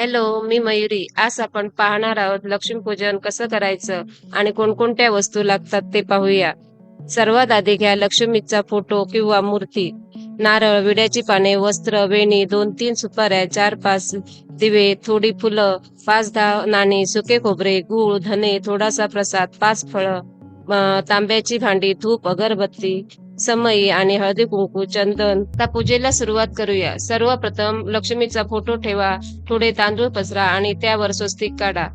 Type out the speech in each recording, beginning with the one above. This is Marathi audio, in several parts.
हॅलो मी मयुरी. आज आपण पाहणार आहोत लक्ष्मीपूजन कसं करायचं आणि कोणकोणत्या वस्तू लागतात ते पाहूया. सर्वात आधी घ्या लक्ष्मीचा फोटो किंवा मूर्ती. नारळ विड्याची पाने वस्त्र वेणी दोन तीन सुपाऱ्या चार पाच दिवे थोडी फुलं पाच दहा नाणी सुके खोबरे गूळ धने थोडासा प्रसाद पाच फळं तांब्याची भांडी धूप अगरबत्ती समई आणि हळदी कुंकू चंदन. त्या पूजेला सुरुवात करूया. सर्वप्रथम लक्ष्मीचा फोटो ठेवा. थोडे तांदूळ पसरा आणि त्यावर स्वस्तिक काढा.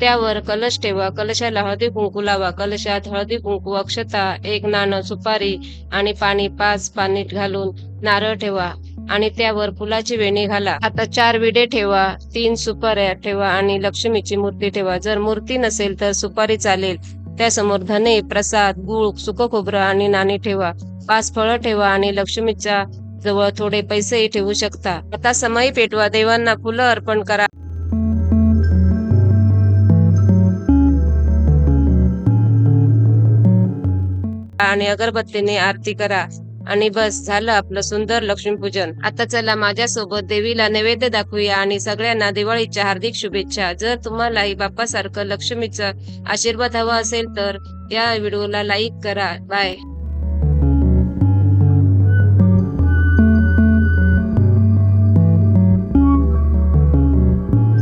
त्यावर कलश ठेवा. कलशाला हळदी कुंकू लावा. कलशात हळदी कुंकू अक्षता एक नाणं सुपारी आणि पाणी पाच पाणी घालून नारळ ठेवा आणि त्यावर फुलाची वेणी घाला. आता चार विडे ठेवा. तीन सुपाऱ्या ठेवा आणि लक्ष्मीची मूर्ती ठेवा. जर मूर्ती नसेल तर सुपारी चालेल. त्यासमोर धने प्रसाद गुळ सुक खोबरं आणि नाणी ठेवा. पाच फळं ठेवा आणि लक्ष्मीच्या जवळ थोडे पैसेही ठेवू शकता. आता समय पेटवा देवांना फुलं अर्पण करा. आणि अगरबत्तीने आरती करा. आणि बस झालं आपलं सुंदर लक्ष्मीपूजन. आता चला माझ्यासोबत देवीला नैवेद्य दाखवूया आणि सगळ्यांना दिवाळीच्या हार्दिक शुभेच्छा. जर तुम्हालाही बाप्पासारखं लक्ष्मीचा आशीर्वाद हवा असेल तर या व्हिडिओला लाईक करा. बाय.